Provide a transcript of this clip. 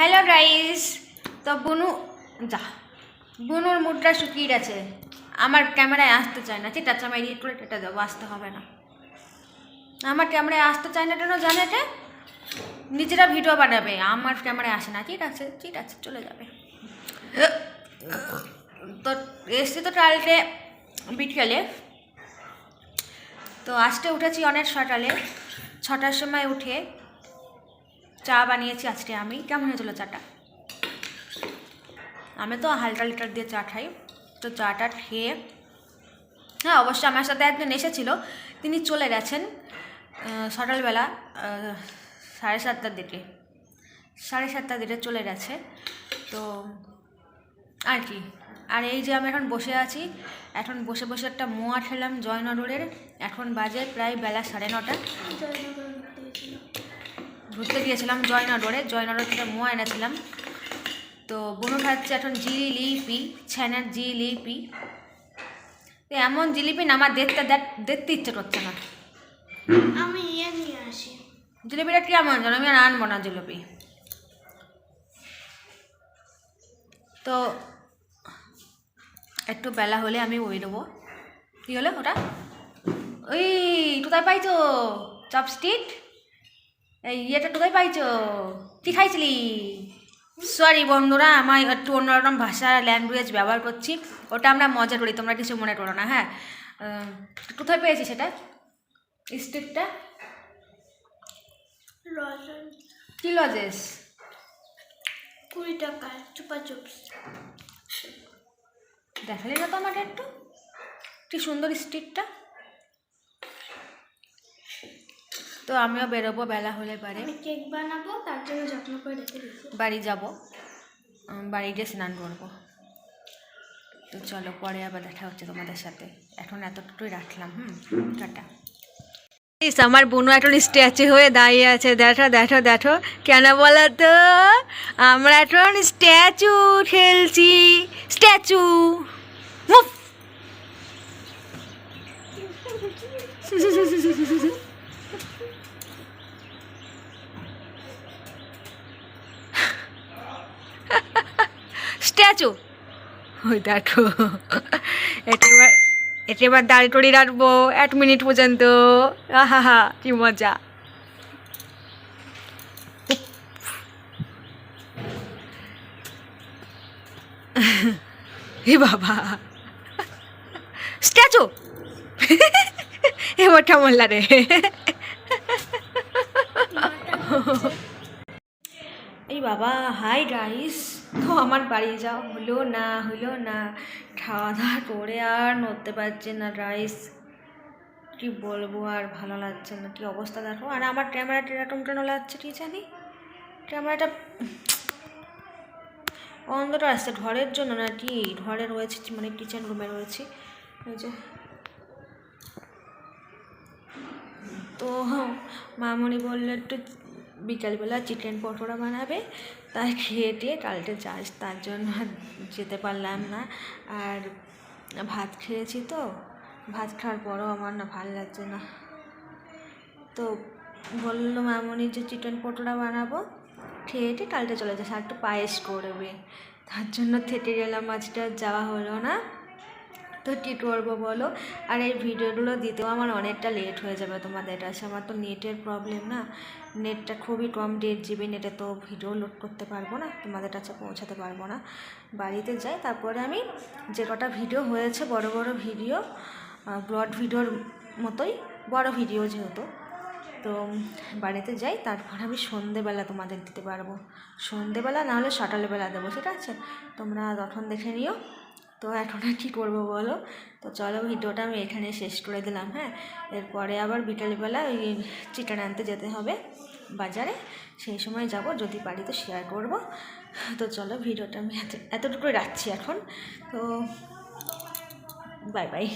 Hello guys তো বুনু, যা। বুনুর মুডটা শুকিয়ে গেছে। আমার ক্যামেরায় আসতে চায় না। ঠিক আছে, আমি এডিট করে কেটে দেবো, আসতে হবে না। আমার ক্যামেরায় আসতে চায় না কেন জানে যে নিজেরা ভিডিও বানাবে, আমার ক্যামেরায় আসে না। ঠিক আছে ঠিক আছে, চলে যাবে। তো এসছি তো কালকে বিকেলে তো আজকে উঠেছি অনেক সকালে ছটার সময় উঠে চা বানিয়েছি আজকে আমি। কেমন হয়েছিল চাটা? আমি তো হালকা লিটার দিয়ে চা খাই। তো চাটা খেয়ে হ্যাঁ অবশ্যই আমার সাথে একজন এসেছিল। তিনি চলে গেছেন সকালবেলা সাড়ে সাতটার দিকে। সাড়ে সাতটার দিকে চলে গেছে। তো আর কি। আর এই যে আমি এখন বসে আছি, এখন বসে বসে একটা মোয়া খেলাম জয়নগরের। এখন বাজে প্রায় বেলা সাড়ে নটা। ঘুরতে গিয়েছিলাম জয়নগরে জয়নগর থেকে মোয়া এনেছিলাম। তো বুনো খাচ্ছে এখন জিলিপি ছানার জিলিপি। তো এমন জিলিপি না আমার দেখতে দেখতে ইচ্ছে করছে না। আমি ইয়ে নিয়ে আসি। জিলিপিটা কেমন জানো আমি আর আনব না জিলিপি। তো একটু বেলা হলে আমি ওই দেবো কী হলো ওটা? ওই কোথায় পাইছো? চপস্টিক? এই ইয়েটা কোথায় পাইছো? কি খাইছিলি? সরি বন্ধুরা আমার একটু অন্যরকম ভাষা ল্যাঙ্গুয়েজ ব্যবহার করছি। ওটা আমরা মজা করি তোমরা কিছু মনে করো না হ্যাঁ? কোথায় পেয়েছি সেটা? স্টিকটা কি লজেস কুড়ি টাকা চুপা চুপস দেখালি না তো আমাকে একটু। কি সুন্দর স্টিকটা তো আমিও বেরোবো বেলা হলে পারে। কেক বানাবো তার জন্য যত্ন করে রেখে বাড়ি যাব। বাড়ি গিয়ে স্নান করব। তো চলো পরে আবার দেখা হচ্ছে তোমাদের সাথে। এখন এতটুকুই রাখলাম হুম? টাটা। ইস আমার বোনু এখন স্ট্যাচু হয়ে দাঁড়িয়ে আছে। দেখো দেখো দেখো। কেন বলো তো? আমরা এখন স্ট্যাচু খেলছি। স্ট্যাচু স্ট্যাচু ওই দেখো। এটা এবার এটা এবার দাঁড়িয়ে টড়ি রাখব, এক মিনিট পর্যন্ত। আহা হা কি মজা। এ বাবা। স্ট্যাচু। এবার কেমন লাগে? এই বাবা হাই রাইস তো আমার বাড়ি যাওয়া হলো না হলো না। খাওয়া দাওয়া করে আর নড়তে পারছে না। রাইস কি বলব আর ভালো লাগছে না। কি অবস্থা দেখো। আর আমার ক্যামেরাটা এরকম কেন লাগছে কি জানি ক্যামেরাটা অন্ধটা আসছে ঘরের জন্য না কি ঘরে রয়েছে মানে কিচেন রুমে রয়েছে। যে। তো মামনি বলল, একটু বিকালবেলা চিকেন পকোড়া বানাবে তাই খেয়ে টেয়ে কালকে যাস, তার জন্য যেতে পারলাম না। আর ভাত খেয়েছি তো, ভাত খাওয়ার পরও আমার না ভালো লাগছে না। তো বলল মামনি যে চিকেন পকোড়া বানাবো, খেয়ে টেয়ে কালকে চলে যাস, আর একটু পায়েস করবে। তার জন্য থেকে গেলাম, আজকে যাওয়া হলো না। তো কী করব বলো? আর এই ভিডিওগুলো দিতেও আমার অনেকটা লেট হয়ে যাবে তোমাদের কাছে। আমার তো নেটের প্রবলেম না। নেটটা খুবই কম দেড় জিবি নেটে তো ভিডিও লোড করতে পারব না, তোমাদের কাছে পৌঁছাতে পারব না। বাড়িতে যাই, তারপরে আমি যে কটা ভিডিও হয়েছে, বড় বড় ভিডিও ব্লড ভিডিওর মতোই, বড় ভিডিও যেহেতু। তো বাড়িতে যাই, তারপর আমি সন্ধেবেলা তোমাদের দিতে পারব। সন্ধেবেলা নাহলে সকালবেলা দেবো, ঠিক আছে? তোমরা তখন দেখে নিও। তো এখন আর কী করব বলো? তো চলো ভিডিওটা আমি এখানে শেষ করে দিলাম হ্যাঁ? এরপরে আবার বিকেলবেলা ওই চিকেন আনতে যেতে হবে বাজারে, সেই সময় যাব, যদি পারি তো শেয়ার করব। তো চলো ভিডিওটা আমি এত, এতটুকুই রাখছি এখন। তো বাই বাই